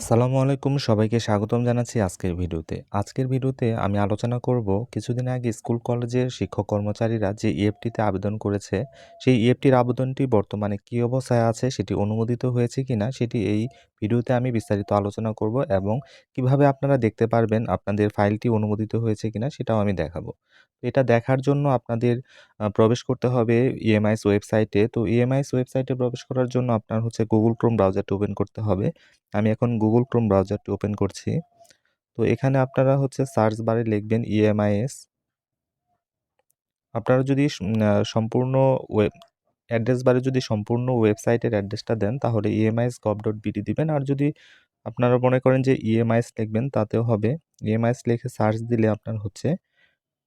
আসসালামু আলাইকুম, সবাইকে স্বাগতম জানাচ্ছি আজকের ভিডিওতে। আজকের ভিডিওতে আমি আলোচনা করব কিছুদিন আগে স্কুল কলেজের শিক্ষক কর্মচারীরা যে ইএফটিতে আবেদন করেছে, সেই ইএফটির আবেদনটি বর্তমানে কী অবস্থায় আছে, সেটি অনুমোদিত হয়েছে কিনা, সেটি এই ভিডিওতে আমি বিস্তারিত আলোচনা করব এবং কীভাবে আপনারা দেখতে পারবেন আপনাদের ফাইলটি অনুমোদিত হয়েছে কিনা, সেটাও আমি দেখাবো। এটা দেখার জন্য আপনাদের প্রবেশ করতে হবে ইএমআইএস ওয়েবসাইটে। তো ইএমআইস ওয়েবসাইটে প্রবেশ করার জন্য আপনার হচ্ছে গুগল ক্রোম ব্রাউজারটি ওপেন করতে হবে। আমি এখন গুগল ক্রোম ব্রাউজারটি ওপেন করছি। তো এখানে আপনারা হচ্ছে সার্চ বারে লিখবেন ইএমআইএস আপনারা যদি সম্পূর্ণ ওয়েব অ্যাড্রেস বারে যদি সম্পূর্ণ ওয়েবসাইটের অ্যাড্রেসটা দেন, তাহলে ইএমআইএস গভ ডট বিডি দিবেন। আর যদি আপনারা মনে করেন যে ইএমআইএস লিখবেন, তাতেও হবে। ইএমআইএস লিখে সার্চ দিলে আপনার হচ্ছে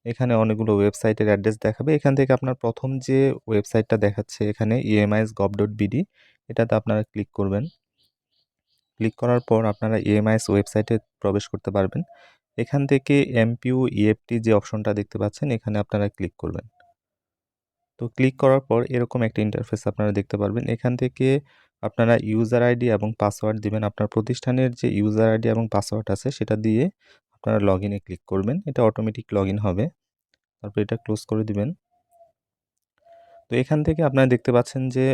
এখানে অনেকগুলো ওয়েবসাইটের অ্যাড্রেস দেখাবে। এখান থেকে আপনার প্রথম যে ওয়েবসাইটটা দেখাচ্ছে, এখানে ইএমআইএস গভ ডট বিডি এটাতে আপনারা ক্লিক করবেন। ক্লিক করার পর আপনারা ইএমআইএস ওয়েবসাইটে প্রবেশ করতে পারবেন। এখান থেকে এমপিউ ইএফটি যে অপশনটা দেখতে পাচ্ছেন, এখানে আপনারা ক্লিক করবেন। তো ক্লিক করার পর এরকম একটা ইন্টারফেস আপনারা দেখতে পারবেন। এখান থেকে আপনারা ইউজার আইডি এবং পাসওয়ার্ড দিবেন। আপনার প্রতিষ্ঠানের যে ইউজার আইডি এবং পাসওয়ার্ড আছে, সেটা দিয়ে আপনারা লগ ইনে ক্লিক করবেন। এটা অটোমেটিক লগ হবে। তারপর এটা ক্লোজ করে দিবেন। তো এখান থেকে আপনারা দেখতে পাচ্ছেন যে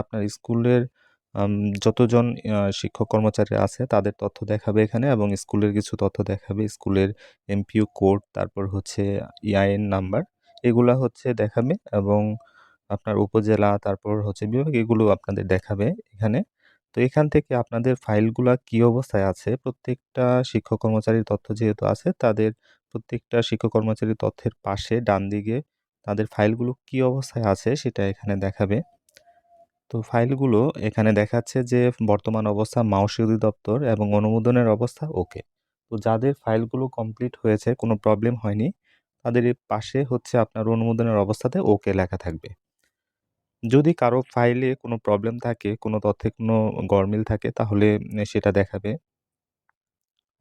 আপনার স্কুলের যতজন শিক্ষক কর্মচারী আছে, তাদের তথ্য দেখাবে এখানে এবং স্কুলের কিছু তথ্য দেখাবে। স্কুলের এমপিও কোড, তারপর হচ্ছে ইআইএন নাম্বার, এগুলা হচ্ছে দেখাবে এবং আপনার উপজেলা, তারপর হচ্ছে বিভাগ, এগুলো আপনাদের দেখাবে এখানে। তো এখান থেকে আপনাদের ফাইলগুলা কি অবস্থায় আছে? প্রত্যেকটা শিক্ষক কর্মচারীর তথ্য যেহেতু আছে, তাদের প্রত্যেকটা শিক্ষক কর্মচারীর তথ্যের পাশে, ডান দিকে তাদের ফাইলগুলো কি অবস্থায় আছে, সেটা এখানে দেখাবে। তো ফাইলগুলো এখানে দেখাচ্ছে যে বর্তমান অবস্থা মাউসি অধিদপ্তর এবং অনুমোদনের অবস্থা ওকে। তো যাদের ফাইলগুলো কমপ্লিট হয়েছে, কোনো প্রবলেম হয়নি, তাদের পাশে হচ্ছে আপনার অনুমোদনের অবস্থাতে ওকে লেখা থাকবে। যদি কারও ফাইলে কোনো প্রবলেম থাকে, কোনো তথ্যে কোনো গরমিল থাকে, তাহলে সেটা দেখাবে।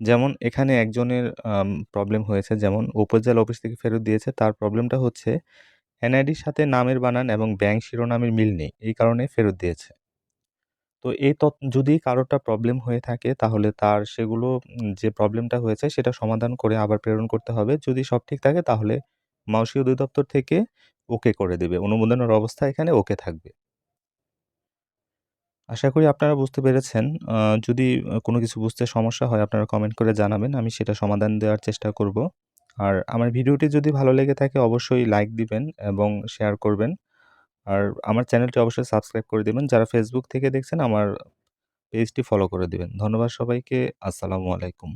যেমন এখানে একজনের প্রবলেম হয়েছে, যেমন উপজেলা অফিস থেকে ফেরত দিয়েছে, তার প্রবলেমটা হচ্ছে এনআইডির সাথে নামের বানান এবং ব্যাংক শিরোনামের মিল নেই, এই কারণে ফেরত দিয়েছে। তো এই যদি কারোটা প্রবলেম হয়ে থাকে, তাহলে তার সেগুলো যে প্রবলেমটা হয়েছে সেটা সমাধান করে আবার প্রেরণ করতে হবে। যদি সব ঠিক থাকে, তাহলে মাউসি অধিদপ্তর থেকে ওকে করে দেবে। অনুমোদনের অবস্থা এখানে ওকে থাকবে। আশা করি আপনারা বুঝতে পেরেছেন। যদি কোনো কিছু বুঝতে সমস্যা হয়, আপনারা কমেন্ট করে জানাবেন। আমি সেটা সমাধান দেওয়ার চেষ্টা করব। আর আমার ভিডিওটি যদি ভালো লেগে থাকে অবশ্যই লাইক দিবেন এবং শেয়ার করবেন। আর আমার চ্যানেলটি অবশ্যই সাবস্ক্রাইব করে দেবেন। যারা ফেসবুক থেকে দেখছেন, আমার পেজটি ফলো করে দেবেন। ধন্যবাদ সবাইকে। আসসালামু আলাইকুম।